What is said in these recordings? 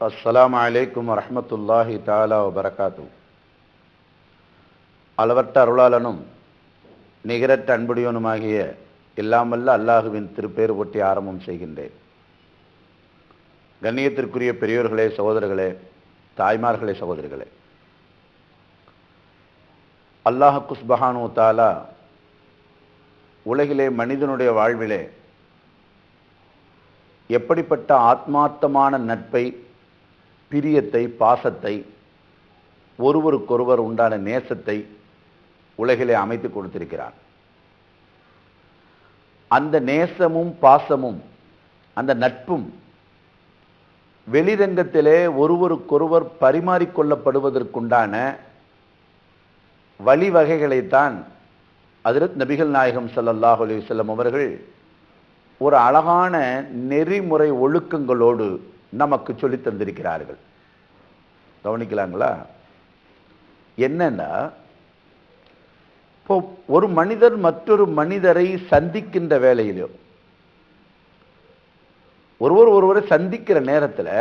அஸ்லாம் அலைக்கும் வரமத்துல்லாஹி தாலா வபரகாத்து அளவற்ற அருளாளனும் நிகரற்ற அன்புடையவனுமாகிய இல்லாமல்ல அல்லாஹுவின் திருப்பேர் ஒட்டி ஆரம்பம் செய்கின்றேன். கண்ணியத்திற்குரிய பெரியோர்களே சகோதரர்களே தாய்மார்களே சகோதரர்களே அல்லாஹ் குஸ்பஹானு தாலா உலகிலே மனிதனுடைய வாழ்விலே எப்படிப்பட்ட ஆத்மார்த்தமான நட்பை பிரியத்தை பாசத்தை ஒருவருக்கொருவர் உண்டான நேசத்தை உலகிலே அமைத்து கொடுத்திருக்கிறார். அந்த நேசமும் பாசமும் அந்த நட்பும் வெளிரங்கத்திலே ஒருவருக்கொருவர் பரிமாறிக்கொள்ளப்படுவதற்குண்டான வழிவகைகளைத்தான் அதிரத் நபிகள் நாயகம் ஸல்லல்லாஹு அலி வல்லம் அவர்கள் ஒரு அழகான நெறிமுறை ஒழுக்கங்களோடு நமக்கு சொல்லி தந்திருக்கிறார்கள். கவனிக்கலாங்களா? என்னன்னா இப்போ ஒரு மனிதர் மற்றொரு மனிதரை சந்திக்கின்ற வேலையிலோ ஒருவர் ஒருவரை சந்திக்கிற நேரத்தில்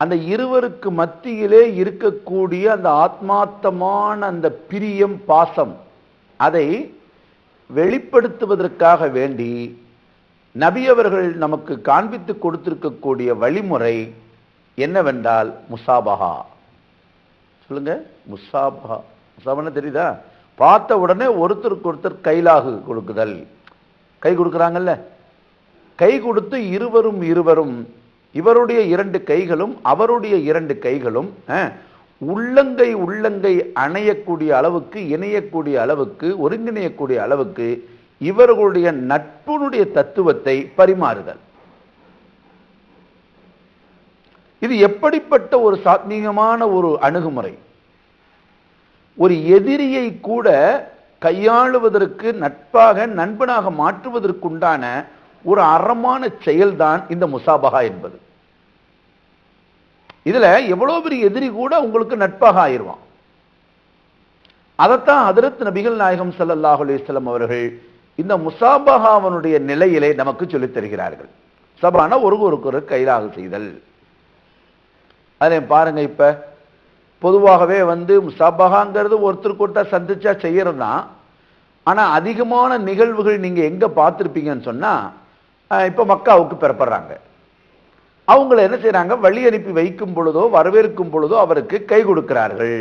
அந்த இருவருக்கு மத்தியிலே இருக்கக்கூடிய அந்த ஆத்மார்த்தமான அந்த பிரியம் பாசம் அதை வெளிப்படுத்துவதற்காக வேண்டி நபி அவர்கள் நமக்கு காண்பித்து கொடுத்திருக்கக்கூடிய வழிமுறை என்னவென்றால் முசாபஹா. சொல்லுங்க முசாபஹா. முசாபனா தெரியுதா? பார்த்த உடனே ஒருத்தருக்கு ஒருத்தர் கைலாகு கொடுக்குதல். கை கொடுக்குறாங்கல்ல? கை கொடுத்து இருவரும் இருவரும் இவருடைய இரண்டு கைகளும் அவருடைய இரண்டு கைகளும் உள்ளங்கை உள்ளங்கை அணையக்கூடிய அளவுக்கு இணையக்கூடிய அளவுக்கு ஒருங்கிணையக்கூடிய அளவுக்கு இவர்களுடைய நட்புனுடைய தத்துவத்தை பரிமாறுதல். இது எப்படிப்பட்ட ஒரு சாத்மீகமான ஒரு அணுகுமுறை? ஒரு எதிரியை கூட கையாளுவதற்கு நட்பாக நண்பனாக மாற்றுவதற்குண்டான ஒரு அறமான செயல்தான் இந்த முசாபகா என்பது. இதுல எவ்வளவு பெரிய எதிரி கூட உங்களுக்கு நட்பாக ஆயிருவான் அதைத்தான் அதிரத் நபிகள் நாயகம் ஸல்லல்லாஹு அவர்கள் இந்த முசாபகாவனுடைய நிலையிலே நமக்கு சொல்லித் தருகிறார்கள். சபான ஒரு ஒரு கைலாக செய்தல். அதே பாருங்க இப்ப பொதுவாகவே வந்து முசாபகாங்கிறது ஒருத்தருக்கு ஒருத்தர் சந்திச்சா செய்யறது தான் அதிகமான நிகழ்வுகள் நீங்கள் எங்கே பார்த்துருப்பீங்கன்னு சொன்னால் இப்போ மக்காவுக்கு பெறப்படுறாங்க. அவங்கள என்ன செய்கிறாங்க வழி அனுப்பி வைக்கும் பொழுதோ வரவேற்கும் பொழுதோ அவருக்கு கை கொடுக்கிறார்கள்.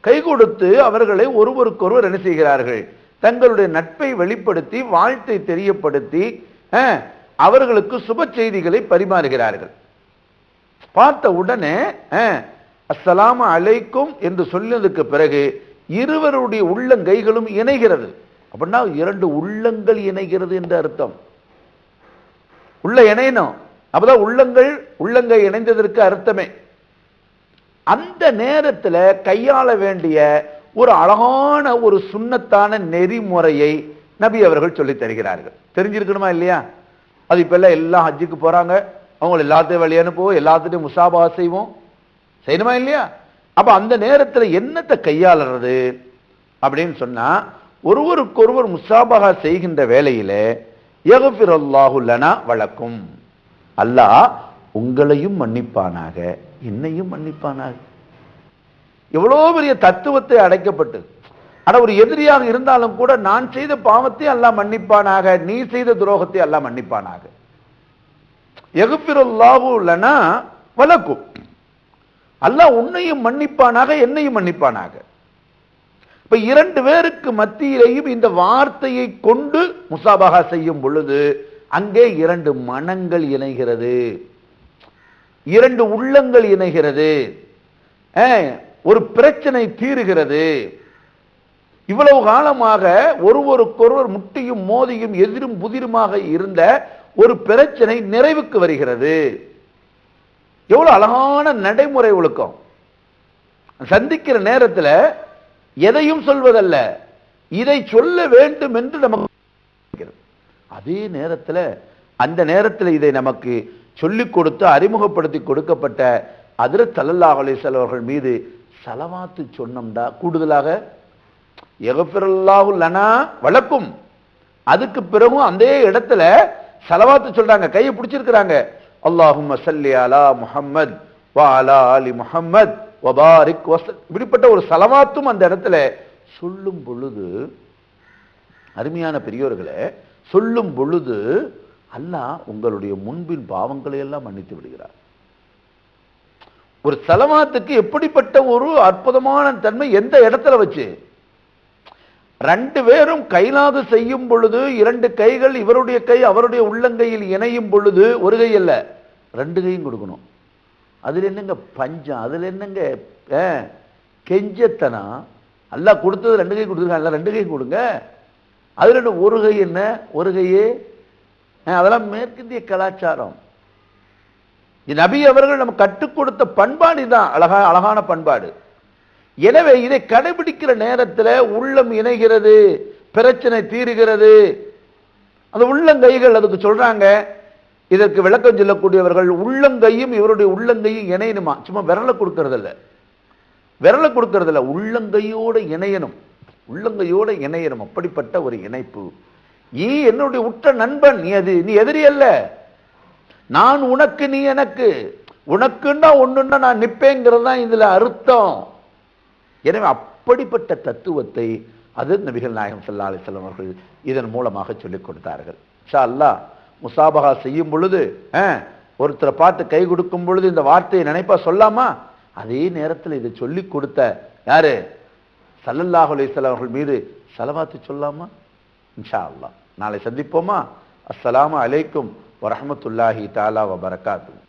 கை கொடுத்து அவர்களை ஒருவருக்கொருவர் என்ன செய்கிறார்கள்? தங்களுடைய நட்பை வெளிப்படுத்தி வாழ்த்தை தெரியப்படுத்தி அஹ், அவர்களுக்கு சுப செய்திகளை பரிமாறுகிறார்கள். பார்த்த உடனே அஹ், அழைக்கும் என்று சொல்லியதுக்கு பிறகு இருவருடைய உள்ளங்கைகளும் இணைகிறது. அப்படின்னா இரண்டு உள்ளங்கள் இணைகிறது என்று அர்த்தம். உள்ள இணையணும். அப்பதான் உள்ளங்கள் உள்ளங்கை இணைந்ததற்கு அர்த்தமே. அந்த நேரத்துல கையாள வேண்டிய ஒரு அழகான ஒரு சுண்ணத்தான நெறிமுறையை நபி அவர்கள் சொல்லி தருகிறார்கள். தெரிஞ்சிருக்கணுமா இல்லையா? அது இப்பெல்லாம் எல்லாம் ஹஜ்ஜுக்கு போகிறாங்க அவங்க எல்லாத்தையும் வழி அனுப்புவோம் எல்லாத்துட்டையும் முசாபா செய்வோம். செய்யணுமா இல்லையா? அப்போ அந்த நேரத்தில் என்னத்தை கையாளுறது அப்படின்னு சொன்னால் ஒருவருக்கொருவர் முசாபகா செய்கின்ற வேலையில் யகுஃபிரல்லாஹு லனா வழக்கும் அல்லாஹ் உங்களையும் மன்னிப்பானாக என்னையும் மன்னிப்பானாக. எவ்வளோ பெரிய தத்துவத்தை அடைக்கப்பட்டு ஆனா ஒரு எதிரியாக இருந்தாலும் கூட நான் செய்த பாவத்தை எல்லாம் மன்னிப்பானாக நீ செய்த துரோகத்தை எல்லாம் மன்னிப்பானாக. எகுப்பிரல்லாவும் இல்லைன்னா வலக்கும். அல்லாஹ் உன்னையும் மன்னிப்பானாக என்னையும் மன்னிப்பானாக. இப்ப இரண்டு பேருக்கு மத்தியிலேயும் இந்த வார்த்தையை கொண்டு முசாபகா செய்யும் பொழுது அங்கே இரண்டு மனங்கள் இணைகிறது. இரண்டு உள்ளங்கள் இணைகிறது. ஒரு பிரச்சனை தீருகிறது. இவ்வளவு காலமாக ஒருவருக்கொருவர் முட்டியும் மோதியும் எதிரும் புதிருமாக இருந்த ஒரு பிரச்சனை நிறைவுக்கு வருகிறது. எவ்வளவு அழகான நடைமுறை ஒழுக்கம். சந்திக்கிற நேரத்துல எதையும் சொல்வதல்ல. இதை சொல்ல வேண்டும் என்று நமக்கு அதே நேரத்துல அந்த நேரத்துல இதை நமக்கு சொல்லிக் கொடுத்து அறிமுகப்படுத்தி கொடுக்கப்பட்ட அதிர ஸல்லல்லாஹு அவர்கள் மீது சலவாத்து சொன்னோம்டா கூடுதலாக எகஃபிரல்லாஹு லனா வழக்கும் அதுக்கு பிறகும் அதே இடத்துல சலவாத்து சொல்றாங்க கையை பிடிச்சிருக்கிறாங்க. அல்லாஹும் சல்லி அலா முஹம்மத் வா அலா அலி முஹம்மத் வபாரிக் வசல் இப்படிப்பட்ட ஒரு சலவாத்தும் அந்த இடத்துல சொல்லும் பொழுது அருமையான பெரியோர்களே சொல்லும் பொழுது அல்லாஹ் உங்களுடைய முன்பின் பாவங்களை எல்லாம் மன்னித்து விடுகிறார். ஒரு சலவாத்துக்கு எப்படிப்பட்ட ஒரு அற்புதமான தன்மை எந்த இடத்துல வச்சு? ரெண்டு பேரும் கைலாது செய்யும் பொழுது இரண்டு கைகள் இவருடைய கை அவருடைய உள்ளங்கையில் இணையும் பொழுது ஒரு கை அல்ல ரெண்டு கையும் கொடுக்கணும். அதில் என்னங்க பஞ்சம்? அதில் என்னங்க ஆ, கெஞ்சத்தனம் கொடுத்தது ரெண்டு கை கொடுத்துருக்காங்க ரெண்டு கை கொடுங்க. அதில் என்ன ஒரு கை என்ன? ஒரு கையே ஆ, அதெல்லாம் மேற்கிந்திய கலாச்சாரம். இது நபி அவர்கள் நம்ம கற்றுக் கொடுத்த பண்பாடு தான் அழகா அழகான பண்பாடு. எனவே இதை கடைபிடிக்கிற நேரத்தில் உள்ளம் இணைகிறது பிரச்சனை தீருகிறது. அந்த உள்ளங்கைகள் அதுக்கு சொல்றாங்க. இதற்கு விளக்கம் சொல்லக்கூடியவர்கள் உள்ளங்கையும் இவருடைய உள்ளங்கையும் இணையணுமா? சும்மா விரலை கொடுக்கறதில்ல. விரலை கொடுக்கறதில்ல. உள்ளங்கையோடு இணையணும். உள்ளங்கையோடு இணையணும். அப்படிப்பட்ட ஒரு இணைப்பு. ஈ என்னுடைய உற்ற நண்பன். நீ அது நீ எதிரி அல்ல. நான் உனக்கு நீ எனக்கு. உனக்குன்னா ஒன்றுன்னா நான் நிற்பேங்கிறது தான் இதில் அர்த்தம். எனவே அப்படிப்பட்ட தத்துவத்தை அது நபிகள் நாயகம் சல்லா அலிஸ்லாம் அவர்கள் இதன் மூலமாக சொல்லிக் கொடுத்தார்கள். இன்ஷா அல்லாஹ் முசாபகா செய்யும் பொழுது ஒருத்தரை பார்த்து கை கொடுக்கும் பொழுது இந்த வார்த்தையை நினைப்பா சொல்லாமா? அதே நேரத்தில் இதை சொல்லி கொடுத்த யாரு? சல்லல்லாஹு அலிஸ்லாம் அவர்கள் மீது சலவாத்து சொல்லாமா? இன்ஷா அல்லாஹ் நாளை சந்திப்போமா? அஸ்லாம் அலைக்கும். ورحمة اللہ تعالی وبرکاتہ